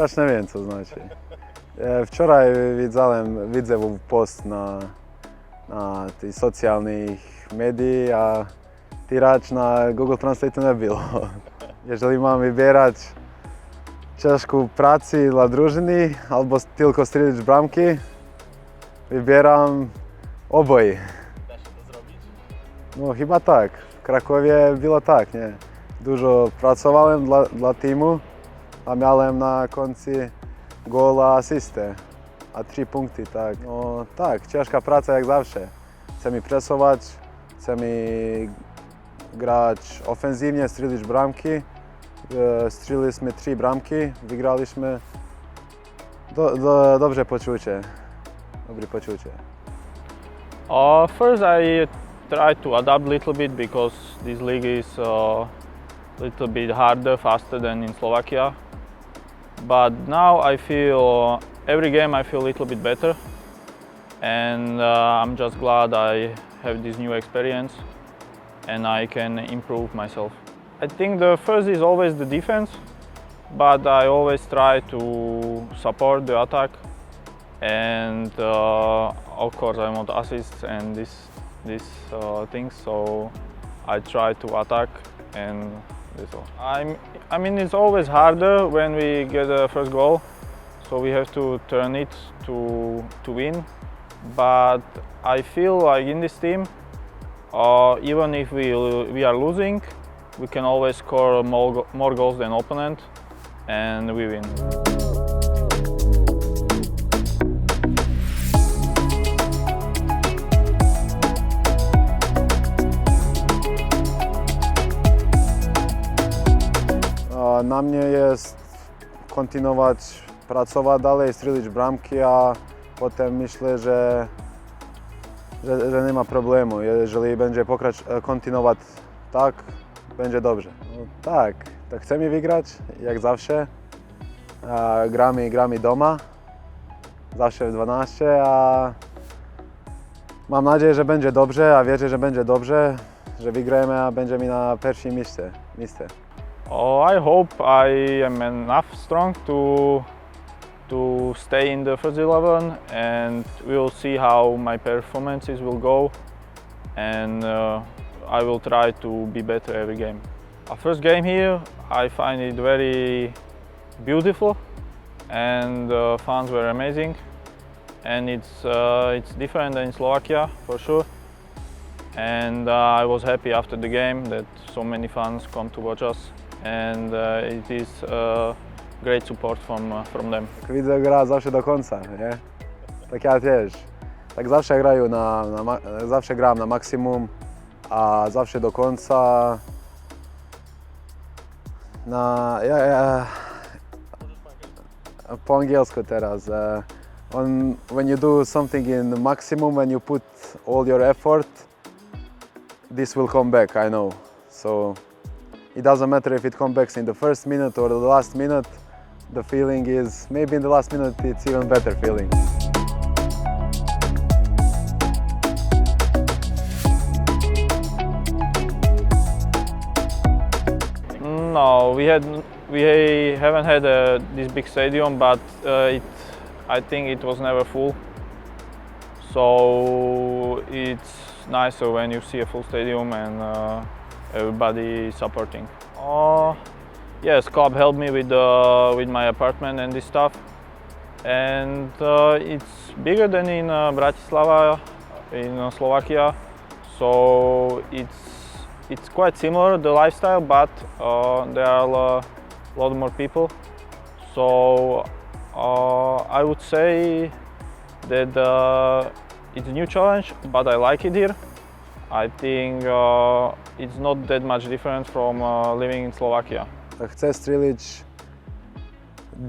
Teraz nie wiem, co znaczy. E, Wczoraj widziałem, widzę post na, na tych socjalnych mediach, tirač na Google Translate nie było. Jeżeli mam wybierać ciężką pracę dla drużyny albo tylko strzelić bramki, wybieram oboje. Da się to zrobić? No chyba tak. W Krakowie było tak, nie? Dużo pracowałem dla, dla teamu, a miałem na końcu gola asystę, a trzy punkty, tak. No tak, ciężka praca jak zawsze. Chcemy presować, chcemy strzelić bramki. Strzeliliśmy trzy bramki, wygraliśmy. Do, do. Dobre poczucie. Uh, first, I try to adapt a little bit because this league is a little bit harder, faster than in Slovakia. But now I feel uh, every game I feel a little bit better, and uh, I'm just glad I have this new experience and I can improve myself. I think the first is always the defense, but I always try to support the attack and uh, of course I want assists and this these uh, things so I try to attack and this all. I'm, I mean it's always harder when we get a first goal so we have to turn it to to win but I feel like in this team uh, even if we we are losing we can always score more, more goals than opponent and we win. A Na mnie jest kontynuować, pracować dalej, strzelić bramki, a potem myślę, że, że, że nie ma problemu. Jeżeli będzie pokracz, kontynuować tak, będzie dobrze. No, tak, tak chcemy wygrać, jak zawsze. A gramy, gramy doma, zawsze w 12, a mam nadzieję, że będzie dobrze, a wierzę, że będzie dobrze, że wygramy, a będziemy na pierwszym miejscu. miejscu. Oh, I hope I am enough strong to to stay in the first eleven, and we'll see how my performances will go, and uh, I will try to be better every game. Our first game here, I find it very beautiful, and the fans were amazing, and it's uh, it's different than in Slovakia for sure. And uh, I was happy after the game that so many fans come to watch us, and uh, it is uh, great support from uh, from them. Tak widzę, gra zawsze do końca, nie? Tak ja też. Tak zawsze grają na, na ma- zawsze gram na maksimum, a zawsze do końca. Na, ja, ja, po angielsku teraz. eh, on, when you do something in maximum, when you put all your effort, this will come back, I know. So it doesn't matter if it comes back in the first minute or the last minute the feeling is maybe in the last minute it's even better feeling. No, we had we haven't had uh, this big stadium, but uh, it I think it was never full. So it's nicer when you see a full stadium and uh, everybody supporting. Uh, yes, club helped me with uh, with my apartment and this stuff, and uh, it's bigger than in uh, Bratislava, in uh, Slovakia. So it's it's quite similar the lifestyle, but uh, there are a lot more people. So I would say that it's a new challenge, but I like it here. I think uh, it's not that much different from uh, living in Slovakia. Chcę strzelić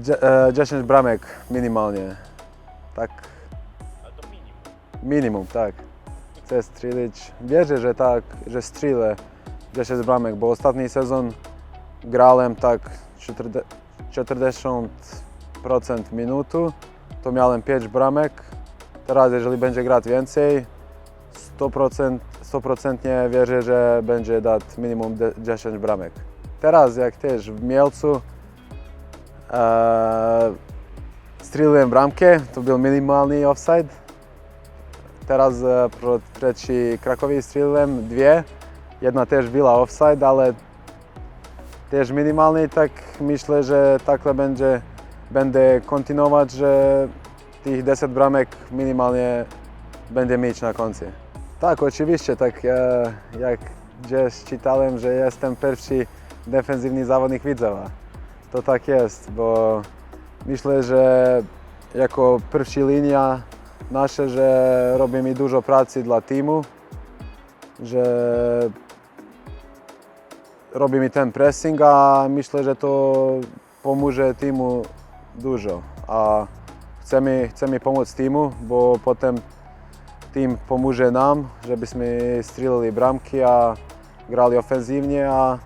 dzie- e, 10 bramek minimalnie. Tak, Ale to minimum. minimum, tak. Chcę strzelić, wierzę, że tak, że strzelę 10 bramek, bo ostatni sezon grałem tak 40% minutu, to miałem 5 bramek. Teraz jeżeli będzie grać więcej, 100%, 100% wierzę, że będzie dać minimum de- 10 bramek. Teraz jak też w Mielcu e, strzeliłem bramkę, to był minimalny offside. Teraz e, przeci Krakowi strzeliłem dwie. Jedna też była offside, ale też minimalny, tak myślę, że takle będzie, będę kontynuować, że tych 10 bramek minimalnie będę mieć na końcu. Tak, oczywiście, tak ja, jak gdzieś czytałem, że jestem pierwszy defensywny zawodnik Widzewa. To tak jest, bo myślę, że jako pierwsza linia nasze, że robimy dużo pracy dla teamu, że robimy ten pressing, a myślę, że to pomoże teamu dużo. A chcemy, chcemy pomóc teamu, bo potem team pomoże nam, żebyśmy strzelili bramki, a grali ofensywnie, a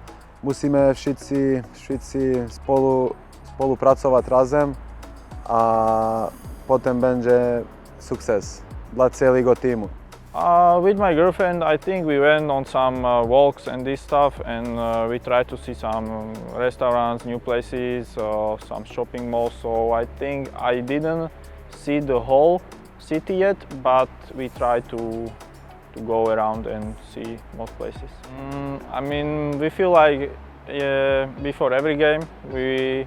musimy wszyscy, wszyscy spolu, współpracować razem, a potem będzie sukces dla całego teamu. Uh, with my girlfriend, I think we went on some uh, walks and this stuff, and uh, we tried to see some restaurants, new places, uh, some shopping malls. So I think I didn't see the whole city yet, but we tried to to go around and see most places. Mm, I mean, we feel like uh, before every game we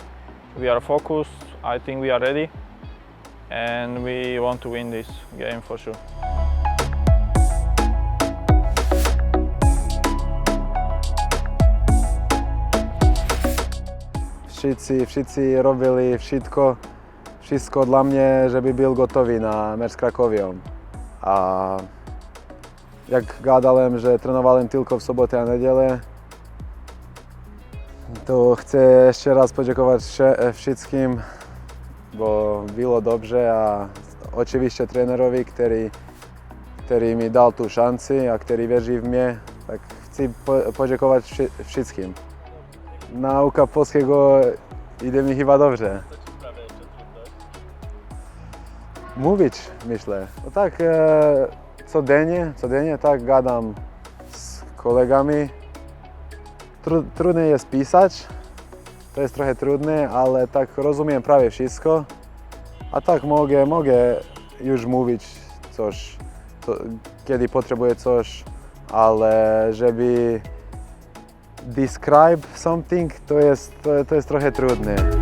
we are focused. I think we are ready, and we want to win this game for sure. Wszyscy, wszyscy robili wszystko, wszystko dla mnie, żeby był gotowy na mecz z Krakowią. A jak gadałem, że trenowałem tylko w sobotę a niedzielę, to chcę jeszcze raz podziękować wsze- wszystkim, bo było dobrze, a oczywiście trenerowi, który, który mi dał tu szansę, a który wierzy w mnie. Tak chcę po- podziękować wszy- wszystkim. Nauka polskiego idzie mi chyba dobrze. Mówić, myślę. No tak, e, codziennie, codziennie tak gadam z kolegami. Tru, trudno jest pisać, to jest trochę trudne, ale tak rozumiem prawie wszystko. A tak mogę, mogę już mówić coś, co, kiedy potrzebuję coś, ale żeby describe something, to jest, to, to jest trochę trudne.